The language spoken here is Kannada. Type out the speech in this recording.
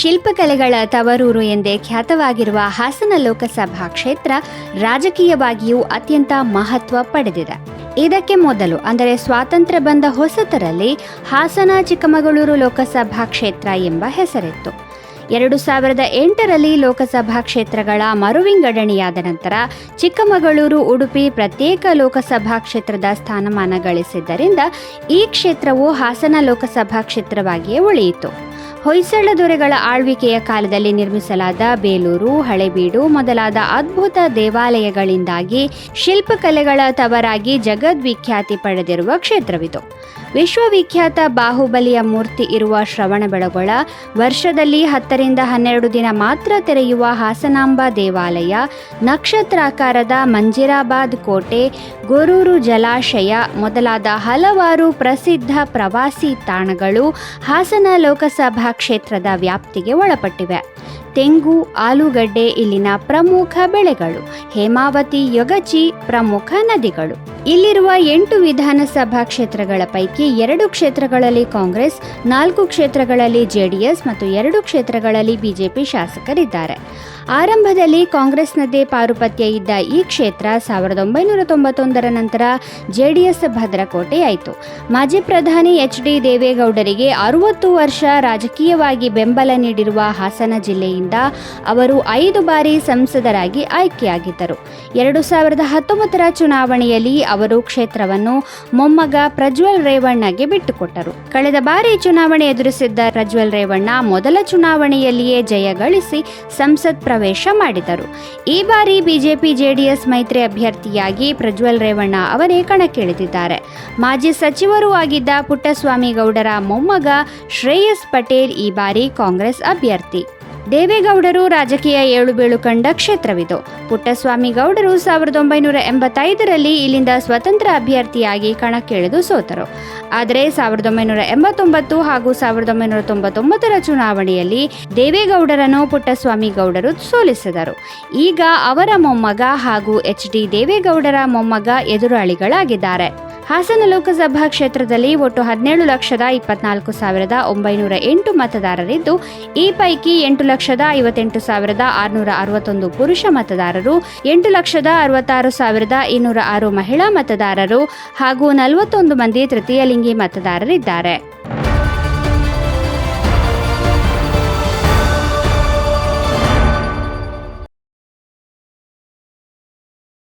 ಶಿಲ್ಪಕಲೆಗಳ ತವರೂರು ಎಂದೇ ಖ್ಯಾತವಾಗಿರುವ ಹಾಸನ ಲೋಕಸಭಾ ಕ್ಷೇತ್ರ ರಾಜಕೀಯವಾಗಿಯೂ ಅತ್ಯಂತ ಮಹತ್ವ ಪಡೆದಿದೆ. ಇದಕ್ಕೆ ಮೊದಲು, ಅಂದರೆ ಸ್ವಾತಂತ್ರ್ಯ ಬಂದ ಹೊಸತರಲ್ಲಿ ಹಾಸನ ಚಿಕ್ಕಮಗಳೂರು ಲೋಕಸಭಾ ಕ್ಷೇತ್ರ ಎಂಬ ಹೆಸರಿತ್ತು. ಎರಡು ಸಾವಿರದ ಎಂಟರಲ್ಲಿ ಲೋಕಸಭಾ ಕ್ಷೇತ್ರಗಳ ಮರುವಿಂಗಡಣೆಯಾದ ನಂತರ ಚಿಕ್ಕಮಗಳೂರು, ಉಡುಪಿ ಪ್ರತ್ಯೇಕ ಲೋಕಸಭಾ ಕ್ಷೇತ್ರದ ಸ್ಥಾನಮಾನ ಗಳಿಸಿದ್ದರಿಂದ ಈ ಕ್ಷೇತ್ರವು ಹಾಸನ ಲೋಕಸಭಾ ಕ್ಷೇತ್ರವಾಗಿಯೇ ಉಳಿಯಿತು. ಹೊಯ್ಸಳ ದೊರೆಗಳ ಆಳ್ವಿಕೆಯ ಕಾಲದಲ್ಲಿ ನಿರ್ಮಿಸಲಾದ ಬೇಲೂರು, ಹಳೆಬೀಡು ಮೊದಲಾದ ಅದ್ಭುತ ದೇವಾಲಯಗಳಿಂದಾಗಿ ಶಿಲ್ಪಕಲೆಗಳ ತವರಾಗಿ ಜಗದ್ವಿಖ್ಯಾತಿ ಪಡೆದಿರುವ ಕ್ಷೇತ್ರವಿದು. ವಿಶ್ವವಿಖ್ಯಾತ ಬಾಹುಬಲಿಯ ಮೂರ್ತಿ ಇರುವ ಶ್ರವಣಬೆಳಗೊಳ ವರ್ಷದಲ್ಲಿ ಹತ್ತರಿಂದ ಹನ್ನೆರಡು ದಿನ ಮಾತ್ರ ತೆರೆಯುವ ಹಾಸನಾಂಬ ದೇವಾಲಯ, ನಕ್ಷತ್ರಾಕಾರದ ಮಂಜಿರಾಬಾದ್ ಕೋಟೆ, ಗೊರೂರು ಜಲಾಶಯ ಮೊದಲಾದ ಹಲವಾರು ಪ್ರಸಿದ್ಧ ಪ್ರವಾಸಿ ತಾಣಗಳು ಹಾಸನ ಲೋಕಸಭಾ ಕ್ಷೇತ್ರದ ವ್ಯಾಪ್ತಿಗೆ ಒಳಪಟ್ಟಿವೆ. ತೆಂಗು, ಆಲೂಗಡ್ಡೆ ಇಲ್ಲಿನ ಪ್ರಮುಖ ಬೆಳೆಗಳು. ಹೇಮಾವತಿ, ಯೊಗಚಿ ಪ್ರಮುಖ ನದಿಗಳು. ಇಲ್ಲಿರುವ ಎಂಟು ವಿಧಾನಸಭಾ ಕ್ಷೇತ್ರಗಳ ಪೈಕಿ ಎರಡು ಕ್ಷೇತ್ರಗಳಲ್ಲಿ ಕಾಂಗ್ರೆಸ್, ನಾಲ್ಕು ಕ್ಷೇತ್ರಗಳಲ್ಲಿ ಜೆಡಿಎಸ್ ಮತ್ತು ಎರಡು ಕ್ಷೇತ್ರಗಳಲ್ಲಿ ಬಿಜೆಪಿ ಶಾಸಕರಿದ್ದಾರೆ. ಆರಂಭದಲ್ಲಿ ಕಾಂಗ್ರೆಸ್ನದ್ದೇ ಪಾರುಪತ್ಯ ಇದ್ದ ಈ ಕ್ಷೇತ್ರ ಸಾವಿರದ ಒಂಬೈನೂರ ತೊಂಬತ್ತೊಂದರ ನಂತರ ಜೆಡಿಎಸ್ ಭದ್ರಕೋಟೆಯಾಯಿತು. ಮಾಜಿ ಪ್ರಧಾನಿ ಎಚ್ ಡಿ ದೇವೇಗೌಡರಿಗೆ ಅರುವತ್ತು ವರ್ಷ ರಾಜಕೀಯವಾಗಿ ಬೆಂಬಲ ನೀಡಿರುವ ಹಾಸನ ಜಿಲ್ಲೆಯಿಂದ ಅವರು ಐದು ಬಾರಿ ಸಂಸದರಾಗಿ ಆಯ್ಕೆಯಾಗಿದ್ದರು. ಎರಡು ಸಾವಿರದ ಹತ್ತೊಂಬತ್ತರ ಚುನಾವಣೆಯಲ್ಲಿ ಅವರು ಕ್ಷೇತ್ರವನ್ನು ಮೊಮ್ಮಗ ಪ್ರಜ್ವಲ್ ರೇವಣ್ಣಗೆ ಬಿಟ್ಟುಕೊಟ್ಟರು. ಕಳೆದ ಬಾರಿ ಚುನಾವಣೆ ಎದುರಿಸಿದ್ದ ಪ್ರಜ್ವಲ್ ರೇವಣ್ಣ ಮೊದಲ ಚುನಾವಣೆಯಲ್ಲಿಯೇ ಜಯಗಳಿಸಿ ಸಂಸತ್ ಪ್ರವೇಶ ಮಾಡಿದರು. ಈ ಬಾರಿ ಬಿಜೆಪಿ ಜೆಡಿಎಸ್ ಮೈತ್ರಿ ಅಭ್ಯರ್ಥಿಯಾಗಿ ಪ್ರಜ್ವಲ್ ರೇವಣ್ಣ ಅವರೇ ಕಣಕ್ಕಿಳಿದಿದ್ದಾರೆ. ಮಾಜಿ ಸಚಿವರೂ ಆಗಿದ್ದ ಪುಟ್ಟಸ್ವಾಮಿ ಗೌಡರ ಮೊಮ್ಮಗ ಶ್ರೇಯಸ್ ಪಟೇಲ್ ಈ ಬಾರಿ ಕಾಂಗ್ರೆಸ್ ಅಭ್ಯರ್ಥಿ. ದೇವೇಗೌಡರು ರಾಜಕೀಯ ಏಳುಬೀಳು ಕಂಡ ಕ್ಷೇತ್ರವಿದು. ಪುಟ್ಟಸ್ವಾಮಿ ಗೌಡರು ಸಾವಿರದ ಒಂಬೈನೂರ ಎಂಬತ್ತೈದರಲ್ಲಿ ಇಲ್ಲಿಂದ ಸ್ವತಂತ್ರ ಅಭ್ಯರ್ಥಿಯಾಗಿ ಕಣಕ್ಕಿಳಿದು ಸೋತರು. ಆದರೆ ಸಾವಿರದ ಒಂಬೈನೂರ ಎಂಬತ್ತೊಂಬತ್ತು ಹಾಗೂ ಸಾವಿರದ ಒಂಬೈನೂರ ತೊಂಬತ್ತೊಂಬತ್ತರ ಚುನಾವಣೆಯಲ್ಲಿ ದೇವೇಗೌಡರನ್ನು ಪುಟ್ಟಸ್ವಾಮಿ ಗೌಡರು ಸೋಲಿಸಿದರು. ಈಗ ಅವರ ಮೊಮ್ಮಗ ಹಾಗೂ ಎಚ್ ಡಿ ದೇವೇಗೌಡರ ಮೊಮ್ಮಗ ಎದುರಾಳಿಗಳಾಗಿದ್ದಾರೆ. ಹಾಸನ ಲೋಕಸಭಾ ಕ್ಷೇತ್ರದಲ್ಲಿ ಒಟ್ಟು ಹದಿನೇಳು ಲಕ್ಷದ ಇಪ್ಪತ್ನಾಲ್ಕು ಸಾವಿರದ ಒಂಬೈನೂರ ಎಂಟು ಮತದಾರರಿದ್ದು, ಈ ಪೈಕಿ ಎಂಟು ಲಕ್ಷದ ಐವತ್ತೆಂಟು ಸಾವಿರದ ಆರುನೂರ ಅರವತ್ತೊಂದು ಪುರುಷ ಮತದಾರರು, ಎಂಟು ಲಕ್ಷದ ಅರವತ್ತಾರು ಸಾವಿರದ ಇನ್ನೂರ ಆರು ಮಹಿಳಾ ಮತದಾರರು ಹಾಗೂ ನಲವತ್ತೊಂದು ಮಂದಿ ತೃತೀಯ ಲಿಂಗಿ ಮತದಾರರಿದ್ದಾರೆ.